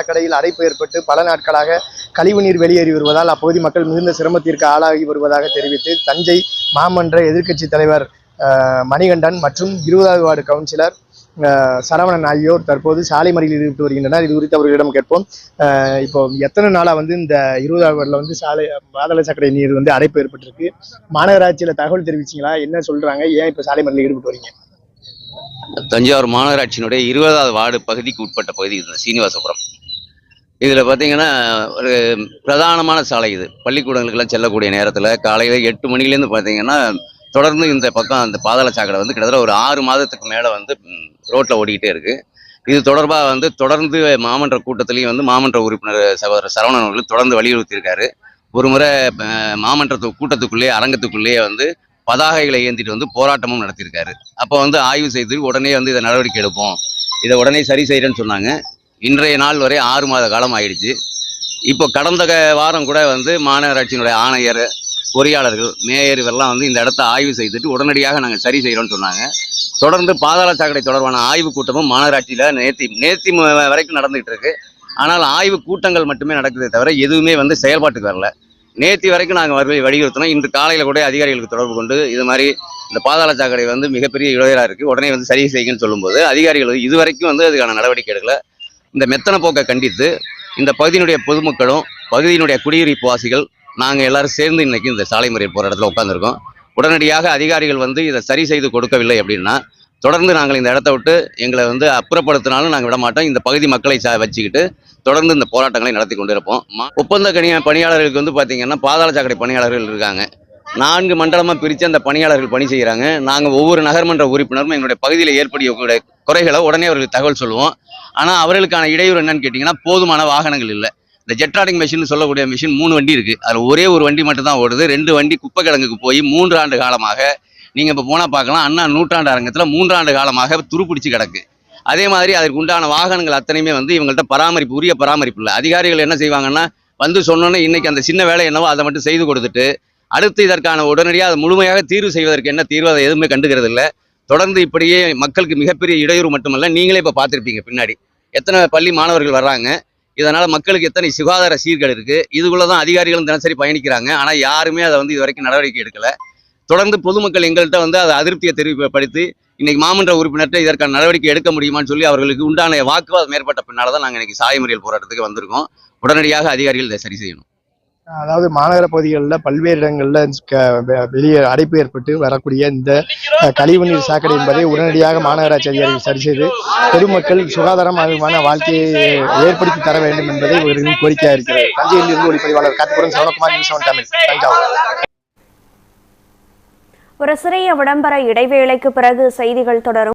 கடையில் அடைப்பு ஏற்பட்டு பல நாட்களாக கழிவுநீர் வெளியேறி வருவதால் அப்பகுதி மக்கள் மிகுந்த சிரமத்திற்கு ஆளாகி வருவதாக தெரிவித்து தஞ்சை மாமன்ற எதிர்க்கட்சி தலைவர் மணிகண்டன் மற்றும் இருபதாவது வார்டு கவுன்சிலர் அஹ், சரவணன் ஆகியோர் தற்போது சாலை மறியலில் ஈடுபட்டு வருகின்றனர். இது குறித்து அவர்களிடம் கேட்போம். இப்போ எத்தனை நாளா வந்து இந்த இருபதாவது வார்டில் வந்து சாலை பாதாள சாக்கடை நீர் வந்து அடைப்பு ஏற்பட்டிருக்கு? மாநகராட்சியில தகவல் தெரிவிச்சிங்களா? என்ன சொல்றாங்க? ஏன் இப்போ சாலை மறியலில் ஈடுபட்டு வரீங்க? தஞ்சாவூர் மாநகராட்சியினுடைய இருபதாவது வார்டு பகுதிக்கு உட்பட்ட பகுதி இது சீனிவாசபுரம். இதில் பார்த்தீங்கன்னா ஒரு பிரதானமான சாலை இது. பள்ளிக்கூடங்களுக்கெல்லாம் செல்லக்கூடிய நேரத்தில் காலையில் எட்டு மணிலேருந்து பார்த்தீங்கன்னா தொடர்ந்து இந்த பக்கம் அந்த பாதாள சாக்கடை வந்து கிட்டத்தட்ட ஒரு ஆறு மாதத்துக்கு மேலே வந்து ரோட்டில் ஓடிக்கிட்டே இருக்குது இது தொடர்பாக வந்து தொடர்ந்து மாமன்ற கூட்டத்திலையும் வந்து மாமன்ற உறுப்பினர் சகோதரர் சரவணன் அவர்கள் தொடர்ந்து வலியுறுத்தியிருக்காரு. ஒரு முறை மாமன்ற கூட்டத்துக்குள்ளேயே அரங்கத்துக்குள்ளேயே வந்து பதாகைகளை ஏந்திட்டு வந்து போராட்டமும் நடத்தியிருக்காரு. அப்போ வந்து ஆய்வு செய்து உடனே வந்து இதை நடவடிக்கை எடுப்போம். இதை உடனே சரி செய்கிறேன்னு சொன்னாங்க. இன்றைய நாள் வரை ஆறு மாத காலம் ஆயிடுச்சு. இப்போ கடந்த வாரம் கூட வந்து மாநகராட்சியினுடைய ஆணையர் பொறியாளர்கள் மேயர் இவரெல்லாம் வந்து இந்த இடத்த ஆய்வு செய்துட்டு உடனடியாக நாங்கள் சரி செய்கிறோம்னு சொன்னாங்க. தொடர்ந்து பாதாள சாக்கடை தொடர்பான ஆய்வு கூட்டமும் மாநகராட்சியில் நேர்த்தி நேர்த்தி வரைக்கும் நடந்துகிட்டு இருக்கு. ஆனால் ஆய்வு கூட்டங்கள் மட்டுமே நடக்குதே தவிர எதுவுமே வந்து செயல்பாட்டுக்கு வரல. நேத்தி வரைக்கும் நாங்கள் வரி வலியுறுத்தினோம். இன்று காலையில் கூட அதிகாரிகளுக்கு தொடர்பு கொண்டு இது மாதிரி இந்த பாதாள சாக்கடை வந்து மிகப்பெரிய இடையராக இருக்குது உடனே வந்து சரி செய்யுங்கன்னு சொல்லும்போது அதிகாரிகள் இது வரைக்கும் வந்து அதுக்கான நடவடிக்கை எடுக்கலை. இந்த மெத்தன போக்கை கண்டித்து இந்த பகுதியினுடைய பொதுமக்களும் பகுதியினுடைய குடியிருப்பு வாசிகள் நாங்கள் எல்லாரும் சேர்ந்து இன்னைக்கு இந்த சாலை முறை போகிற இடத்துல உட்காந்துருக்கோம் உடனடியாக அதிகாரிகள் வந்து இதை சரி செய்து கொடுக்கவில்லை அப்படின்னா தொடர்ந்து நாங்கள் இந்த இடத்த விட்டு எங்களை வந்து அப்புறப்படுத்தினாலும் நாங்கள் விட மாட்டோம் இந்த பகுதி மக்களை சா வச்சுக்கிட்டு தொடர்ந்து இந்த போராட்டங்களை நடத்தி கொண்டு இருப்போம் ஒப்பந்த கணிய பணியாளர்களுக்கு வந்து பார்த்தீங்கன்னா பாதாள சாக்கடை பணியாளர்கள் இருக்காங்க. நான்கு மண்டலமாக பிரித்து அந்த பணியாளர்கள் பணி செய்கிறாங்க நாங்கள் ஒவ்வொரு நகர்மன்ற உறுப்பினரும் எங்களுடைய பகுதியில் ஏற்படக்கூடிய குறைகளை உடனே அவர்களுக்கு தகவல் சொல்லுவோம். ஆனால் அவர்களுக்கான இடையூறு என்னன்னு கேட்டிங்கன்னா போதுமான வாகனங்கள் இல்லை. இந்த ஜெட்ராடிங் மிஷின் சொல்லக்கூடிய மிஷின் மூணு வண்டி இருக்குது அதில் ஒரே ஒரு வண்டி மட்டும் தான் ஓடுது. ரெண்டு வண்டி குப்பை கிழங்குக்கு போய் மூன்று ஆண்டு காலமாக நீங்கள் இப்போ போனால் பார்க்கலாம் அண்ணா நூற்றாண்டு அரங்கத்தில் மூன்றாண்டு காலமாக துருப்பிடிச்சு கிடக்கு. அதே மாதிரி அதற்கு உண்டான வாகனங்கள் அத்தனையுமே வந்து இவங்கள்ட்ட பராமரிப்பு உரிய பராமரிப்பு இல்லை. அதிகாரிகள் என்ன செய்வாங்கன்னா வந்து சொன்னோன்னே இன்றைக்கி அந்த சின்ன வேலை என்னவோ அதை மட்டும் செய்து கொடுத்துட்டு அடுத்து இதற்கான உடனடியாக முழுமையாக தீர்வு செய்வதற்கு என்ன தீர்வு? அதை எதுவுமே கண்டுக்கிறது இல்லை தொடர்ந்து இப்படியே மக்களுக்கு மிகப்பெரிய இடையூறு மட்டுமல்ல நீங்களே இப்போ பார்த்துருப்பீங்க பின்னாடி. எத்தனை பள்ளி மாணவர்கள் வர்றாங்க இதனால் மக்களுக்கு எத்தனை சுகாதார சீர்கள் இருக்குது இதுக்குள்ளே தான் அதிகாரிகளும் தினசரி பயணிக்கிறாங்க ஆனால் யாருமே அதை வந்து இது வரைக்கும் நடவடிக்கை எடுக்கலை. தொடர்ந்து பொதுமக்கள் எங்கள்கிட்ட வந்து அதை அதிருப்தியை தெரிவிப்படுத்தி இன்னைக்கு மாமன்ற உறுப்பினர்கிட்ட இதற்கான நடவடிக்கை எடுக்க முடியுமான்னு சொல்லி அவர்களுக்கு உண்டான வாக்குவாதம் ஏற்பட்ட பின்னால் தான் நாங்கள் இன்னைக்கு சாலை மறியல் போராட்டத்துக்கு வந்திருக்கோம். உடனடியாக அதிகாரிகள் இதை சரி செய்யணும். அதாவது மாநகர பகுதிகளில் பல்வேறு இடங்களில் வெளியே அடைப்பு ஏற்பட்டு வரக்கூடிய இந்த கழிவுநீர் சாக்கடை என்பதை உடனடியாக மாநகராட்சி அதிகாரிகள் சரி செய்து பொதுமக்கள் சுகாதாரமான வாழ்க்கையை ஏற்படுத்தி தர வேண்டும் என்பதை இவர்களின் கோரிக்கையாக இருக்கிறது தஞ்சையில் இருந்து ஒளிப்பதிவாளர் காத்துக்குடன் சரவணகுமார் நியூஸ் செவன் தமிழ். தஞ்சாவூர். ஒரு சிறிய விளம்பர இடைவேளைக்கு பிறகு செய்திகள் தொடரும்.